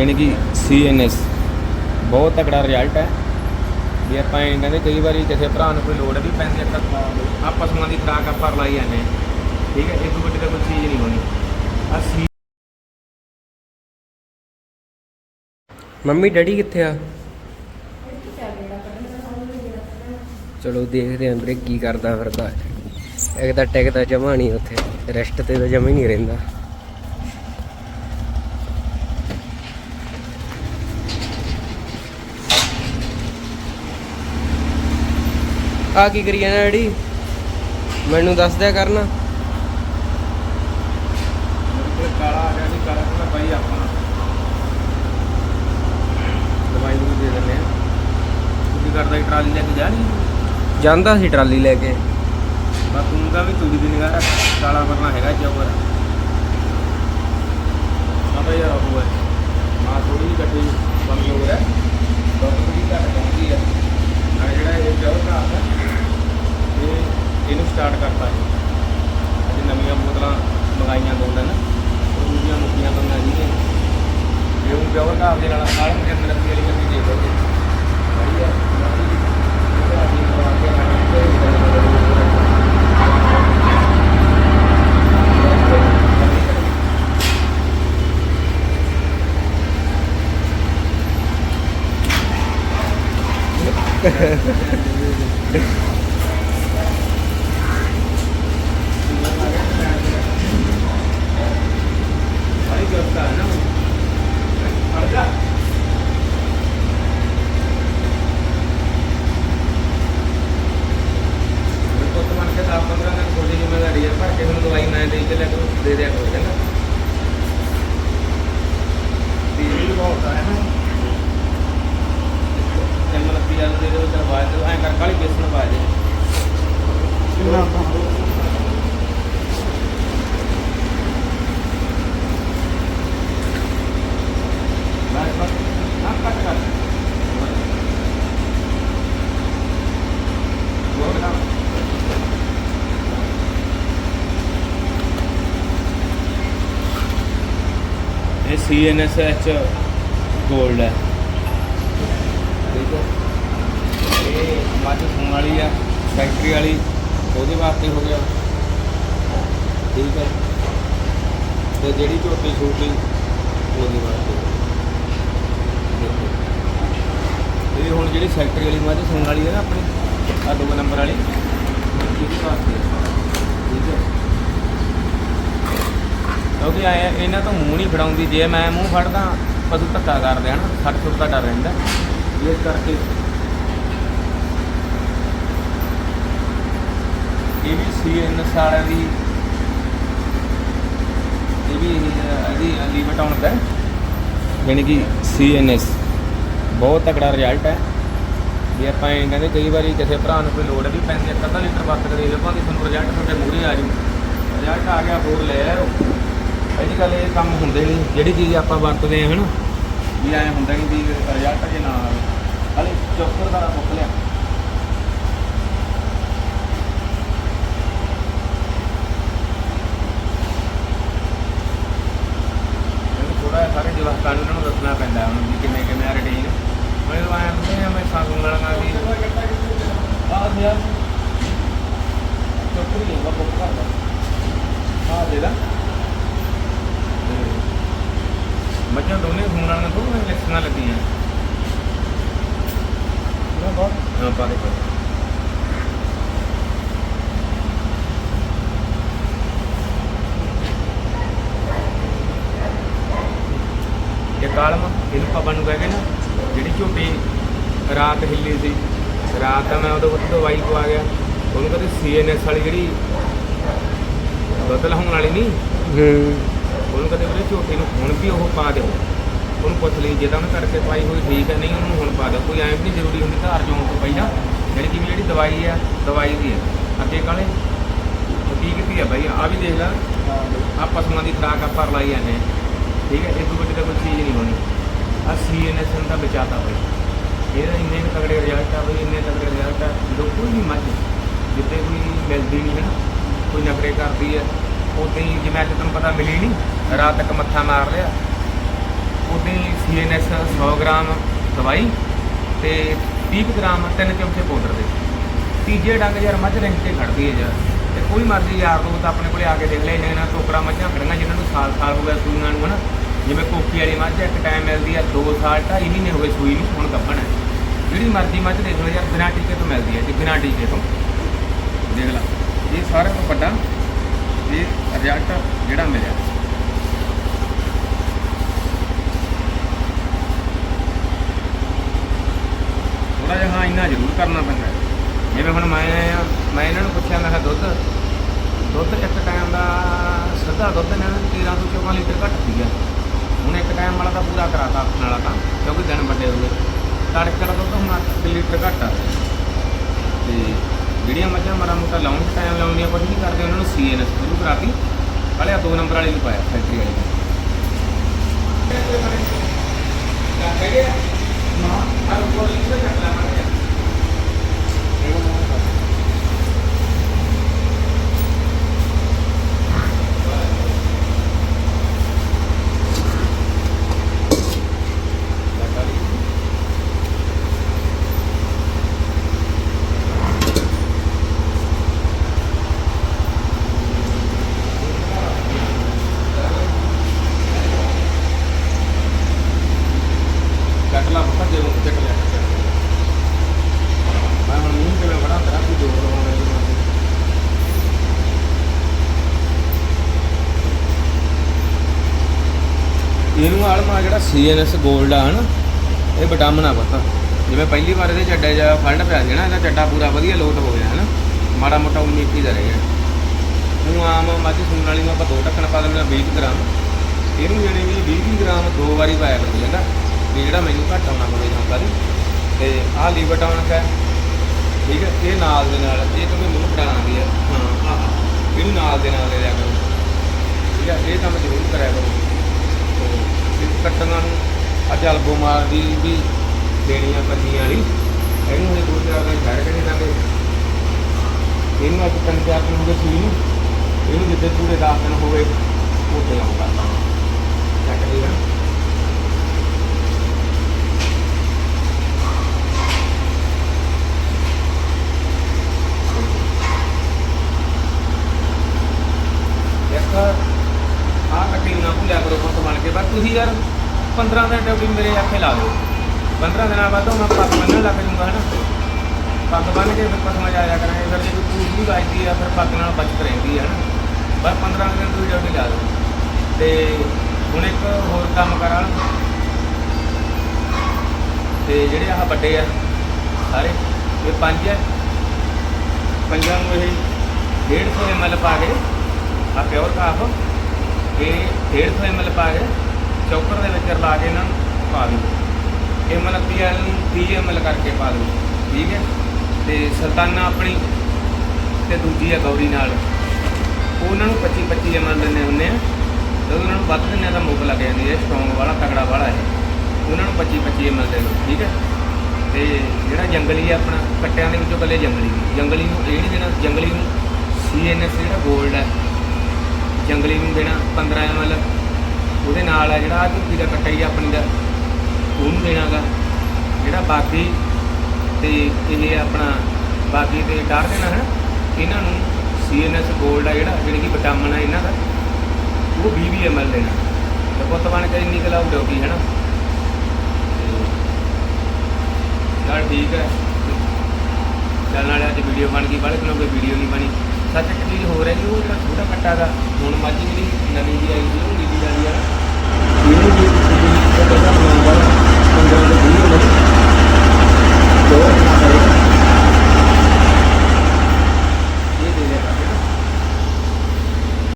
ਯਾਨੀ ਕਿ ਸੀਐਨਐਸ ਬਹੁਤ ਤਕੜਾ ਰਿਜ਼ਲਟ ਹੈ। ਵੀ ਆਪਾਂ ਇਹ ਕਹਿੰਦੇ ਕਈ ਵਾਰੀ ਕਿਸੇ ਭਰਾ ਨੂੰ ਕੋਈ ਲੋੜ ਵੀ ਪੈਂਦੀ ਹੈ ਤਾਂ ਆ ਪਸ਼ੂਆਂ ਦੀ ਖੁਰਾਕ ਆਪਾਂ ਲਾਈ ਜਾਂਦੇ ਹਾਂ। ਠੀਕ ਹੈ ਇਹ ਤੋਂ ਵੱਡੀ ਤਾਂ ਕੋਈ ਚੀਜ਼ ਨਹੀਂ ਹੋਣੀ। ਆ ਸੀ ਮੰਮੀ ਡੈਡੀ ਕਿੱਥੇ ਆ? ਚਲੋ ਦੇਖਦੇ ਆਂ ਵੀਰੇ ਕੀ ਕਰਦਾ ਫਿਰਦਾ। ਹੈ। ਇੱਕ ਤਾਂ ਟਿਕਦਾ ਜਮਾ ਨਹੀਂ ਉੱਥੇ ਰੈਸਟ ਤੇ ਤਾਂ ਜਮਾ ਹੀ ਨਹੀਂ ਰਹਿੰਦਾ। ਆ ਕੀ ਕਰੀ ਜਾਣਾ ਡੈਡੀ? ਮੈਨੂੰ ਦੱਸ ਦਿਆ ਕਰਨਾ। ਮੇਰੇ ਕਾਲਾ ਆ ਗਿਆ ਜੀ ਕਾਲਾ ਕਹਿੰਦਾ ਬਾਈ ਆਪਾਂ ਦਵਾਈ ਨੂੰ ਦੇ ਦਿੰਦੇ ਆ। ਤੂੰ ਕੀ ਕਰਦਾ ਸੀ, ਟਰਾਲੀ ਲੈ ਕੇ ਜਾ ਨਹੀਂ? ਜਾਂਦਾ ਸੀ ਟਰਾਲੀ ਲੈ ਕੇ। ਬਸ ਤੂੰ ਦਾ ਵੀ ਤੂੜੀ ਦੀ ਨਿਗਾਹ ਰੱਖ, ਕਾਲਾ ਵਰਨਾ ਹੈਗਾ ਜਬਰ ਮਾਤਾ ਯਾਰ ਉਹ ਹੈ। ਮਾਂ ਥੋੜੀ ਜਿਹੀ ਗੱਡੀ ਕਮਜ਼ੋਰ ਹੈ ਡਾਕਟਰ ਦੀ ਘੱਟ ਪਹੁੰਚੀ ਹੈ ਆ ਜਿਹੜਾ ਇਹ ਜਵਰ ਦਾ ਹੈ ਇਹ ਇਹਨੂੰ ਸਟਾਰਟ ਕਰਤਾ ਹੈ ਅੱਜ ਨਵੀਆਂ ਬੋਤਲਾਂ ਮੰਗਾਈਆਂ ਦੋ ਦਿਨ ਉਹ ਮੁੱਕੀਆਂ ਬੰਨਾਂ ਨਹੀਂ ਨੇ। ਇਹ ਉਹ ਜਵਰ ਦਾ ਦੇ ਨਾਲ ਨਾਲ ਮੇਰੇ ਦੀ ਵਾਲੀ ਗੱਡੀ ਦੇ ਦੋ ਵਧੀਆ ਵਧੀਆ। Yeah. ਦਿਓ ਐਂ ਕਰ ਕਾਲੀ ਬੇਸਣ ਪਾ ਦੇ ਕਿੰਨਾ ਬਸ ਬਸ ਨਾ ਕੱਟ ਕਰ। ਹੋਰ ਬਣਾ। ਇਹ CNSH ਗੋਲਡ ਹੈ ਠੀਕ ਹੈ ਇਹ ਮੱਝ ਸੂਣ ਵਾਲੀ ਆ ਫੈਕਟਰੀ ਵਾਲੀ, ਉਹਦੇ ਵਾਸਤੇ ਹੋ ਗਿਆ। ਠੀਕ ਹੈ ਤੇ ਜਿਹੜੀ ਝੋਟੀ ਛੋਟੀ, ਉਹਦੇ ਵਾਸਤੇ। ਦੇਖੋ ਇਹ ਹੁਣ ਜਿਹੜੀ ਫੈਕਟਰੀ ਵਾਲੀ ਮੱਝ ਸੂਣ ਵਾਲੀ ਹੈ ਨਾ ਆਪਣੀ ਆ ਦੋ ਨੰਬਰ ਵਾਲੀ। ਇਹਦੇ ਵਾਸਤੇ। ਠੀਕ ਹੈ ਕਿਉਂਕਿ ਆਏ ਇਹਨਾਂ ਤੋਂ ਮੂੰਹ ਨਹੀਂ ਫੜਾਉਂਦੀ। ਜੇ ਮੈਂ ਮੂੰਹ ਫੜਦਾ, ਪਸ਼ੂ ਧੱਕਾ ਕਰਦੇ ਹਨ ਸੱਟ ਸੁੱਟ ਦਾ ਡਰ ਰਹਿੰਦਾ। ਇਸ ਕਰਕੇ ਇਹ ਵੀ ਸੀ ਐਨ ਸਾਲਿਆਂ ਦੀ ਇਹ ਵੀ ਇਹਦੀ ਲਿਮਟ ਆਉਣ ਦਾ ਯਾਨੀ ਕਿ ਸੀ ਐਨ ਐਸ ਬਹੁਤ ਤਕੜਾ ਰਿਜ਼ਲਟ ਹੈ। ਵੀ ਆਪਾਂ ਇਹ ਕਹਿੰਦੇ ਕਈ ਵਾਰੀ ਕਿਸੇ ਭਰਾ ਨੂੰ ਕੋਈ ਲੋੜ ਵੀ ਪੈਂਦੀ ਹੈ ਅੱਧਾ ਲੀਟਰ ਵਰਤ ਕੇ ਦੇਖ ਲਓ ਭਾਵੇਂ ਤੁਹਾਨੂੰ ਰਿਜ਼ਲਟ ਤੁਹਾਡੇ ਮੂਹਰੇ ਆ ਜੂ ਰਿਜ਼ਲਟ ਆ ਗਿਆ, ਹੋਰ ਲੈ ਆਓ ਅੱਜ ਗੱਲ ਇਹ ਕੰਮ ਹੁੰਦੇ ਨਹੀਂ, ਜਿਹੜੀ ਚੀਜ਼ ਆਪਾਂ ਵਰਤਦੇ ਹਾਂ, ਹਨਾ? ਵੀ ਐ ਹੁੰਦਾ ਨਹੀਂ ਵੀ ਰਿਜ਼ਲਟ ਜੇ ਨਾ ਆਵੇ ਹਾਲੇ ਚੌਕਰ ਦਾ ਮੁੱਕ ਲਿਆ ਥੋੜਾ ਜਿਹਾ ਸਾਰੇ ਜਵਾਕਾਂ ਨੂੰ ਇਹਨਾਂ ਨੂੰ ਦੱਸਣਾ ਪੈਂਦਾ ਹੁਣ ਵੀ ਕਿਵੇਂ ਕਿਵੇਂ ਆ ਰਟੀਨ ਮੈਨੂੰ ਆਇਆ ਹੁੰਦੇ ਆ ਮੈਂ ਸਾਗੂ ਲੜਨਾ ਵੀ ਆ ਗਿਆ ਚੌਕਰੀ ਹੈ ਬੱਬੂ ਕਰਦਾ ਆ ਦੇ ਦਾ ਮੱਝਾਂ ਦੋਨੇ ਖੂਨ ਵਾਲੀਆਂ ਦੋਵੇਂ ਇਲੈਕਸ਼ਨਾਂ ਲੱਗੀਆਂ। ਹਾਂ ਪਾ ਦੇ ਪਾ ਇਹ ਕਾਲਮ ਇਹਨੂੰ ਪਾਪਾ ਨੂੰ ਕਹਿ ਗਏ ਨਾ, ਜਿਹੜੀ ਝੋਟੀ ਰਾਤ ਹਿੱਲੀ ਸੀ। ਰਾਤ ਦਾ ਮੈਂ ਉਹਦੇ ਉੱਤੇ ਦਵਾਈ ਪਵਾ ਗਿਆ ਉਹਨੂੰ ਕਹਿੰਦੇ ਸੀਐਨਐਸ ਵਾਲੀ ਜਿਹੜੀ ਬਦਲ ਹੋਣ ਵਾਲੀ ਨਹੀਂ ਹੂੰ। ਉਹਨੂੰ ਕਦੇ ਉਹਨੇ ਝੋਟੀ ਨੂੰ ਹੁਣ ਵੀ ਉਹ ਪਾ ਦਿਓ। ਉਹਨੂੰ ਪੁੱਛ ਲਈ ਜੇ ਤਾਂ ਉਹਨੇ ਕਰਕੇ ਪਾਈ ਹੋਈ ਠੀਕ ਹੈ ਨਹੀਂ ਉਹਨੂੰ ਹੁਣ ਪਾ ਦਿਓ। ਕੋਈ ਐਂ ਵੀ ਨਹੀਂ ਜ਼ਰੂਰੀ ਹੁੰਦੀ ਧਾਰ ਚੋਣ ਤੋਂ ਪਹਿਲਾਂ ਜਿਹੜੀ ਕਿ ਜਿਹੜੀ ਦਵਾਈ ਆ ਦਵਾਈ ਦੀ ਹੈ ਅੱਗੇ ਕਾਲੇ ਕੀ ਕੀਤੀ ਆ ਬਾਈ ਆ ਵੀ ਦੇਖ ਲੈ। ਆ ਪਸ਼ੂਆਂ ਦੀ ਖੁਰਾਕ ਆਪਾਂ ਲਾਈ ਜਾਂਦੇ। ਠੀਕ ਹੈ ਇਹ ਤੋਂ ਵੱਡੀ ਤਾਂ ਕੋਈ ਚੀਜ਼ ਨਹੀਂ ਹੋਣੀ। ਆ ਸੀਐਨਐਸ ਦਾ ਬਚਾਤਾ ਬਾਈ। ਇਹਦਾ ਇੰਨੇ ਕੁ ਤਗੜੇ ਰਿਜ਼ਲਟ ਆ ਬਈ, ਇੰਨੇ ਤਗੜੇ ਰਿਜ਼ਲਟ ਆ। ਜਦੋਂ ਕੋਈ ਵੀ ਮੱਝ। ਜਿੱਤੇ ਕੋਈ ਮਿਲਦੀ ਨਹੀਂ ਹੈ ਨਾ, ਕੋਈ ਨਖਰੇ ਕਰਦੀ ਹੈ ਉਦਾਂ ਹੀ ਜਿਵੇਂ ਅੱਜ ਤੁਹਾਨੂੰ ਪਤਾ ਮਿਲੀ ਨਹੀਂ, ਰਾਤ ਤੱਕ ਮੱਥਾ ਮਾਰ ਲਿਆ। ਉਦਾਂ ਹੀ ਸੀਐਨਐਸ 100 ਗ੍ਰਾਮ ਦਵਾਈ ਤੇ 30 ਕੁ ਗ੍ਰਾਮ ਤਿੰਨ ਚਮਚੇ ਪਾਊਡਰ ਦੇ। ਤੀਜੇ ਡੰਗ ਯਾਰ ਮੱਝ ਰਿੰਗ 'ਤੇ ਖੜਦੀ ਹੈ ਯਾਰ। ਤੇ ਕੋਈ ਮਰਜ਼ੀ ਯਾਰ ਦੋਸਤ ਆਪਣੇ ਕੋਲੇ ਆ ਕੇ ਦੇਖ ਲੈ ਇਹਨਾਂ ਟੋਕਰਾ ਮੱਝਾਂ ਖੜੀਆਂ ਜਿਨ੍ਹਾਂ ਨੂੰ ਸਾਲ ਸਾਲ ਹੋ ਗਿਆ ਸੂਈਆਂ ਨੂੰ ਹਨਾ ਜਿਵੇਂ ਕੋਕੀ ਵਾਲੀ ਮੱਝ ਇੱਕ ਟਾਈਮ ਮਿਲਦੀ ਆ 2 ਸਾਲ 2.5 ਮਹੀਨੇ ਹੋ ਗਏ ਸੂਈ ਨੂੰ, ਹੁਣ ਗੱਭਣ ਜਿਹੜੀ ਮਰਜ਼ੀ ਮੱਝ ਦੇਖ ਲਓ ਯਾਰ, ਬਿਨਾਂ ਟੀਕੇ ਤੋਂ ਮਿਲਦੀ ਹੈ ਜੀ, ਬਿਨਾਂ ਟੀਕੇ ਤੋਂ। ਦੇਖ ਲੈ, ਇਹ ਸਾਰਿਆਂ ਤੋਂ ਵੱਡਾ ਇਹ ਰਿਜ਼ਲਟ ਜਿਹੜਾ ਮਿਲਿਆ। ਥੋੜਾ ਜਿਹਾ ਹਾਂ ਇੰਨਾ ਜ਼ਰੂਰ ਕਰਨਾ ਪੈਂਦਾ ਜਿਵੇਂ ਹੁਣ ਮੈਂ ਆ ਮੈਂ ਇਹਨਾਂ ਨੂੰ ਪੁੱਛਿਆ, ਮੈਂ ਕਿਹਾ, ਦੁੱਧ ਦੁੱਧ ਇੱਕ ਟਾਈਮ ਦਾ ਸਿੱਧਾ ਦੁੱਧ ਇਹਨਾਂ ਨੇ 13 ਤੋਂ 14 ਲੀਟਰ ਘੱਟ ਸੀਗਾ ਹੁਣ ਇੱਕ ਟਾਈਮ ਵਾਲਾ ਤਾਂ ਪੂਰਾ ਕਰਾਤਾ, ਆਪਣੇ ਵਾਲਾ ਤਾਂ, ਕਿਉਂਕਿ ਦਿਨ ਵੱਡੇ ਹੋ ਗਏ। ਤੜਕੇ ਦਾ ਦੁੱਧ ਹੁਣ 1 ਲੀਟਰ ਘੱਟ ਆ। ਤੇ ਜਿਹੜੀਆਂ ਮੱਝਾਂ ਮਾੜਾ ਮੋਟਾ ਲਾਉਣ ਟਾਈਮ ਲਾਉਂਦੀਆਂ ਕੁਝ ਨਹੀਂ ਕਰਦੇ ਉਹਨਾਂ ਨੂੰ ਸੀਐਨਐਸ ਸ਼ੁਰੂ ਕਰਾਤੀ। ਪਹਿਲੇ ਆ ਦੋ ਨੰਬਰ ਵਾਲੇ ਨੂੰ ਪਾਇਆ ਫੈਕਟਰੀ ਵਾਲੀ। ਨੂੰ ਕੱਟ ਲਾ ਪੁੱਤ ਜੇ ਉਹ ਚੱਕ ਲਿਆ ਮੈਂ ਹੁਣ ਮੂੰਹ ਕਿਵੇਂ ਬੜਾ ਤਰਾ ਵੀ ਜੋੜ ਲਵਾਉਣਾ ਇਹਦੇ ਇਹਨੂੰ ਆਲਮਾ ਜਿਹੜਾ ਸੀਐਨਐਸ 골ਡ ਆ ਹਨ, ਇਹ ਵਿਟਾਮਿਨ ਆ ਪਤਾ। ਜਿਵੇਂ ਪਹਿਲੀ ਵਾਰ ਇਹਦੇ ਚੱਡੇ ਜਾ ਫੰਡ ਪਿਆ ਸੀ ਨਾ, ਇਹਦਾ ਚੱਡਾ ਪੂਰਾ ਵਧੀਆ ਲੋਟ ਹੋ ਗਿਆ ਹਨ। ਮਾੜਾ ਮੋਟਾ 19 21 ਦਾ ਰਹਿ ਗਿਆ। ਇਹਨੂੰ ਆਮ ਮੱਝ ਸੂਣ ਵਾਲੀ ਨੂੰ ਆਪਾਂ ਦੋ ਢੱਕਣ ਪਾ ਦਿੰਦੇ ਹਾਂ 20 ਗ੍ਰਾਮ। ਇਹਨੂੰ ਜਾਣੀ ਵੀ 20 ਗ੍ਰਾਮ ਦੋ ਵਾਰੀ ਪਾਇਆ ਕਰੀ ਜਾਂਦਾ ਵੀ ਜਿਹੜਾ ਮੈਨੂੰ ਘੱਟ ਆਉਣਾ ਜਾਂਦਾ ਦੀ ਤੇ ਆਹ ਲੀਵਰ ਟਾਉਨਕ ਹੈ ਠੀਕ ਹੈ ਇਹ ਨਾਲ ਦੇ ਨਾਲ ਇਹ ਕਿਉਂਕਿ ਮੂੰਹ ਪਟਾਉਂਦੀ ਹੈ। ਹਾਂ ਆਹ ਇਹਨੂੰ ਨਾਲ ਦੇ ਨਾਲ ਲੈ ਲਿਆ ਕਰੋ। ਠੀਕ ਹੈ ਇਹ ਕੰਮ ਜ਼ਰੂਰ ਕਰਿਆ ਕਰੋ। ਤੇ ਕੱਟਣਾ ਨੂੰ ਅੱਜ ਅਲਬੋ ਮਾਰਦੀ ਵੀ ਦੇਣੀ ਆ ਪੰਨੀਆਂ ਵਾਲੀ ਇਹਨੂੰ ਹਜੇ ਦੋ ਚਾਰ ਦਿਨ ਛੱਡ ਕੇ ਨਹੀਂ ਦਾਂਗੇ ਇਹਨੂੰ ਅੱਜ ਤਿੰਨ ਚਾਰ ਦਿਨ ਹੋ ਗਏ ਸੂਈ ਨੂੰ ਇਹਨੂੰ ਜਿੱਦੇ ਪੂਰੇ 10 ਦਿਨ ਹੋ ਗਏ ਉੱਥੇ ਆਉਂਦਾ ਚੱਕ ਲਈ ਨਾ ਇੱਕ ਆਹ ਕੱਟੀ ਕਰੋ ਪੁੱਤ ਬਣ ਕੇ। ਪਰ ਤੁਸੀਂ ਯਾਰ 15 ਦਿਨ ਡਿਊਟੀ ਮੇਰੇ ਆਖੇ ਲਾ ਦਿਓ। 15 ਦਿਨਾਂ ਬਾਅਦ ਤਾਂ ਮੈਂ ਪੱਗ ਬੰਨਣ ਲੱਗ ਜੂੰਗਾ ਹਨਾ? ਪੱਗ ਬੰਨ ਕੇ ਫਿਰ ਪਸਮਾ ਜਾਇਆ ਕਰਾਂਗੇ। ਫਿਰ ਜੇ ਕੋਈ ਪੂਛ ਵੀ ਵੱਜਦੀ ਆ, ਫਿਰ ਪੱਗ ਨਾਲ ਬਚਤ ਰਹਿੰਦੀ ਆ, ਹਨਾ? ਬਸ 15 ਦਿਨ ਤੁਸੀਂ ਡਿਊਟੀ ਲਾ ਦਿਓ। ਤੇ ਹੁਣ ਇੱਕ ਹੋਰ ਕੰਮ ਕਰਾਂ। ਤੇ ਜਿਹੜੇ ਆਹ ਵੱਡੇ ਆ, ਸਾਰੇ, ਇਹ ਪੰਜ ਆ। ਪੰਜਾਂ ਨੂੰ ਇਹ 150 ml ਪਾ ਕੇ ਆ ਪਿਓਰ ਕਾਫ ਇਹ 150 ml ਪਾ ਕੇ ਚੌਕਰ ਦੇ ਵਿੱਚ ਰਲਾ ਕੇ ਇਹਨਾਂ ਨੂੰ ਪਾ ਦਿਓ ਇਹ ਮਤਲਬ ਪੀਐਲ ਨੂੰ 30 ml ਕਰਕੇ ਪਾ ਦਿਓ ਠੀਕ ਹੈ? ਤੇ ਸੁਲਤਾਨਾ ਆਪਣੀ ਤੇ ਦੂਜੀ ਆ ਗੌਰੀ ਨਾਲ। ਉਹਨਾਂ ਨੂੰ 25 25 ml ਦਿੰਦੇ ਹੁੰਦੇ ਆ। ਤੇ ਉਹਨਾਂ ਨੂੰ ਵੱਧ ਦਿੰਦੇ ਆ ਤਾਂ ਮੁੱਕ ਲੱਗ ਜਾਂਦੀ ਹੈ ਸਟਰੋਂਗ ਵਾਲਾ, ਤਗੜਾ ਵਾਲਾ ਹੈ ਉਹਨਾਂ ਨੂੰ 25 25 ml ਦੇ ਦਿਓ, ਠੀਕ ਹੈ? ਤੇ ਜਿਹੜਾ ਜੰਗਲੀ ਆ ਆਪਣਾ, ਕੱਟਿਆਂ ਦੇ ਵਿੱਚੋਂ ਕੱਲੇ ਜੰਗਲੀ ਜੰਗਲੀ ਨੂੰ ਇਹ ਨਹੀਂ ਦੇਣਾ, ਜੰਗਲੀ ਨੂੰ ਸੀਐਨਐਸ ਜਿਹੜਾ 골ਡ ਹੈ ਜੰਗਲੀ ਨੂੰ ਦੇਣਾ 15 ml ਉਹਦੇ ਨਾਲ ਆ ਜਿਹੜਾ ਆ ਝੁੱਕੀ ਦਾ ਕੱਟਾ ਹੀ ਆਪਣੀ ਦਾ। ਉਹਨੂੰ ਦੇਣਾਗਾ। ਜਿਹੜਾ ਬਾਗੀ ਤੇ ਇਹ ਆਪਣਾ ਬਾਗੀ ਤੇ ਡਾਰ ਦੇਣਾ ਹੈ ਇਹਨਾਂ ਨੂੰ ਸੀਐਨਐਸ 골ਡ ਆ ਜਿਹੜਾ, ਜਿਹੜੀ ਕਿ ਵਿਟਾਮਿਨ ਆ ਇਹਨਾਂ ਦਾ, ਉਹ 20 20 ml ਦੇਣਾ। ਤੇ ਪੁੱਤ ਬਣ ਕੇ ਇੰਨੀ ਕਲਾ ਉਡੋਗੀ ਹੈ ਨਾ ਚਲ ਠੀਕ ਹੈ। ਚੱਲ ਨਾਲੇ ਅੱਜ ਵੀਡੀਓ ਬਣ ਗਈ ਬਾਲੇ ਦਿਨੋਂ ਕੋਈ ਵੀਡੀਓ ਨਹੀਂ ਬਣੀ। ਸੱਚ ਕਲੀਅਰ ਹੋ ਰਿਹਾ ਜੀ ਉਹ ਤਾਂ ਛੋਟਾ ਕੱਟਾ ਦਾ ਹੁਣ ਮਾਝੀ ਜਿਹੜੀ ਨਵੀਂ ਜੀ ਆਈ ਸੀ ਉਹ ਨੀਲੀ ਵਾਲੀ ਆ ਇਹਨੂੰ ਜੀ ਤੁਸੀਂ ਜਿਹੜਾ ਬਣਾਉਂਦਾ ਪੰਦਰਾਂ